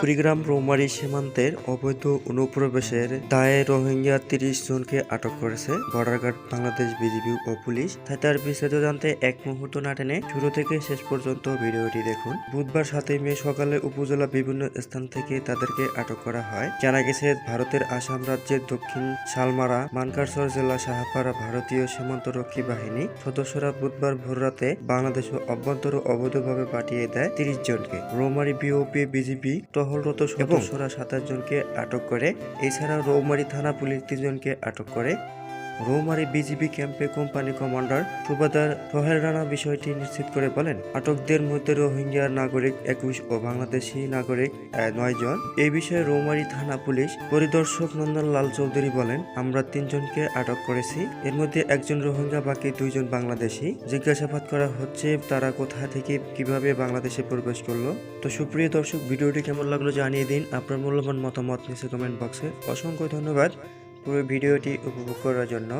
কুড়িগ্রাম রৌমারী সীমান্তের অবৈধ অনুপ্রবেশের দায়ে রোহিঙ্গা তিরিশ জনকে আটক করেছে বর্ডার গার্ড বাংলাদেশ বিজিবি ও পুলিশ। তাই তার বিস্তারিত জানতে এক মুহূর্ত না টেনে শুরু থেকে শেষ পর্যন্ত ভিডিওটি দেখুন। বুধবার সাতই মে সকালে উপজেলা বিভিন্ন স্থান থেকে তাদেরকে আটক করা হয়। জানা গেছে, ভারতের আসাম রাজ্যের দক্ষিণ শালমারা, মানকারসর জেলা সাহাপাড়া ভারতীয় সীমান্তরক্ষী বাহিনী সদস্যরা বুধবার ভোররাতে বাংলাদেশ অভ্যন্তর অবৈধভাবে পাঠিয়ে দেয় তিরিশ জনকে। রৌমারি বিওপি বিজিবি টহলরত সদস্যরা সাতাশ জনকে আটক করে। এছাড়া রৌমারি থানা পুলিশ তিনজনকে আটক করে। রৌমারী বিজিবি ক্যাম্পে কোম্পানি কমান্ডার সুবাদার সোহেল রানা বিষয়টি নিশ্চিত করে বলেন, আটকদের মধ্যে রোহিঙ্গা নাগরিক একুশ ও বাংলাদেশি নাগরিক নয় জন। এই বিষয়ে রৌমারী থানা পুলিশ পরিদর্শক নন্দন লাল চৌধুরী বলেন, আমরা তিনজনকে আটক করেছি। এর মধ্যে একজন রোহিঙ্গা, বাকি দুইজন বাংলাদেশি। জিজ্ঞাসাবাদ করা হচ্ছে তারা কোথা থেকে কীভাবে বাংলাদেশে প্রবেশ করল। তো সুপ্রিয় দর্শক, ভিডিওটি কেমন লাগল জানিয়ে দিন। আপনার মূল্যবান মতামত নিচে কমেন্ট বক্সে অসংখ্য ধন্যবাদ। পুরো ভিডিওটি উপভোগ করার জন্য।